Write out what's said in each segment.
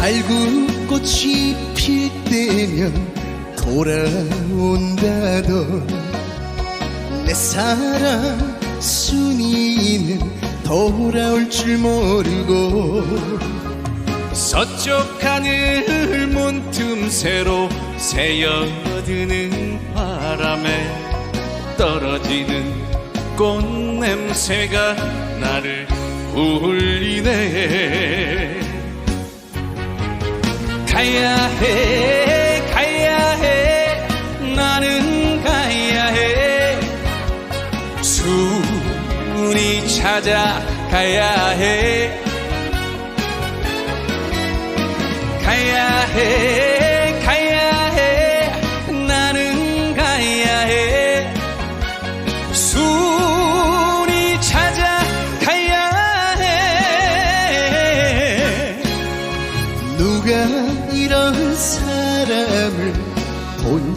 살구꽃이 필 때면 돌아온다던 내 사랑 순이는 돌아올 줄 모르고 서쪽 하늘 문틈새로 새어드는 바람에 떨어지는 꽃 냄새가 나를 울리네 가야 해 가야 해. 나는 가야 해. 순이 찾아 가야 해. 가야 해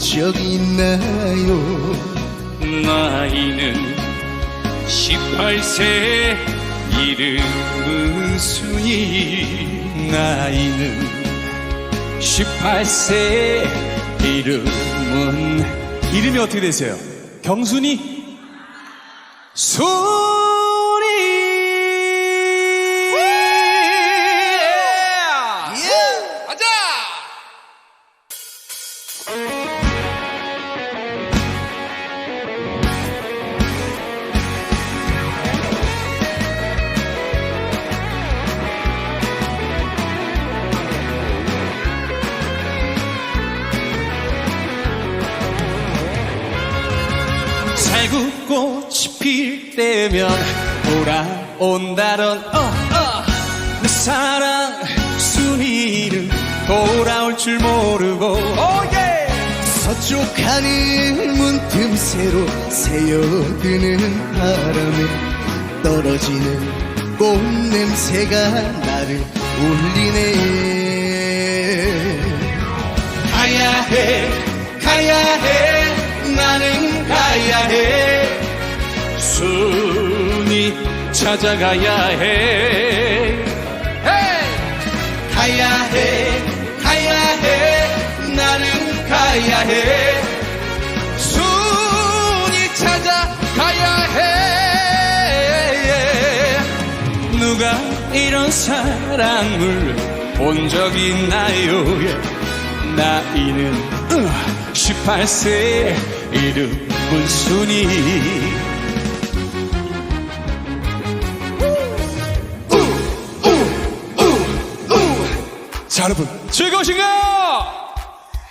적 있나요 나이는 18세 이름은 순이 나이는 18세 이름은 이름이 어떻게 되세요? 경순이? 순 꽃이 필 때면 돌아온다던 어, 어. 내 사랑 순이는 돌아올 줄 모르고 오예 서쪽 하늘 문틈새로 새어드는 바람에 떨어지는 꽃 냄새가 나를 울리네 가야 해 가야 해 나는 가야 해 순이 찾아가야 해. 헤이! 가야 해 가야 해 나는 가야 해. 순이 찾아가야 해. 누가 이런 사랑을 본 적 있나요? 나이는 18세 이름은 순이 자 여러분 즐거우신가요?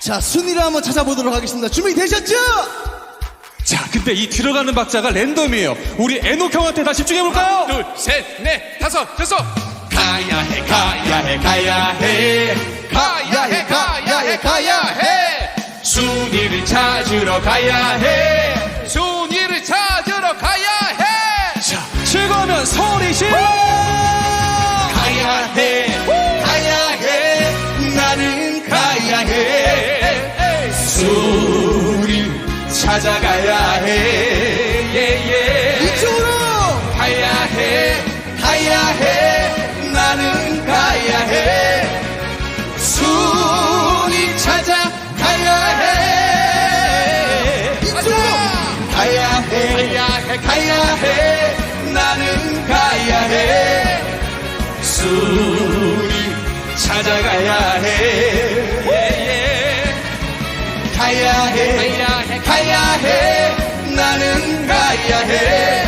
자 순위를 한번 찾아보도록 하겠습니다 준비되셨죠? 자 근데 이 들어가는 박자가 랜덤이에요 우리 애녹 형한테 다 집중해볼까요? 둘, 셋, 넷, 다섯, 여섯. 가야 해 가야 해 가야 해 가야 해, 가야 해, 가야 해. 순이를 찾으러 가야 해 순이를 찾으러 가야 해. 자, 즐거우면 소리 질러! 가야 해, 찾아가야 해, 예, 예. 이쪽으로 가야 해, 가야 해, 나는 가야 해. 순이 찾아가야 해. 이쪽으로 가야 해, 가야 해, 가야 해, 나는 가야 해. 술이 찾아가야 해. 가야 해, 가야 해, 가야 해, 나는 가야 해.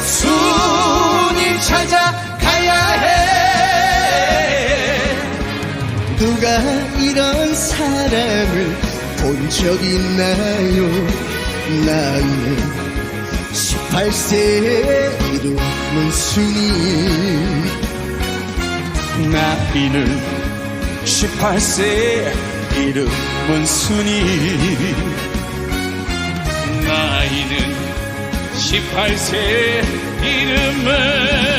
순이 찾아 가야 해. 누가 이런 사람을 본 적 있나요 나이는 18세 이름은 순이 나이는 18세 이름은 순이. 나이는 18세 이름은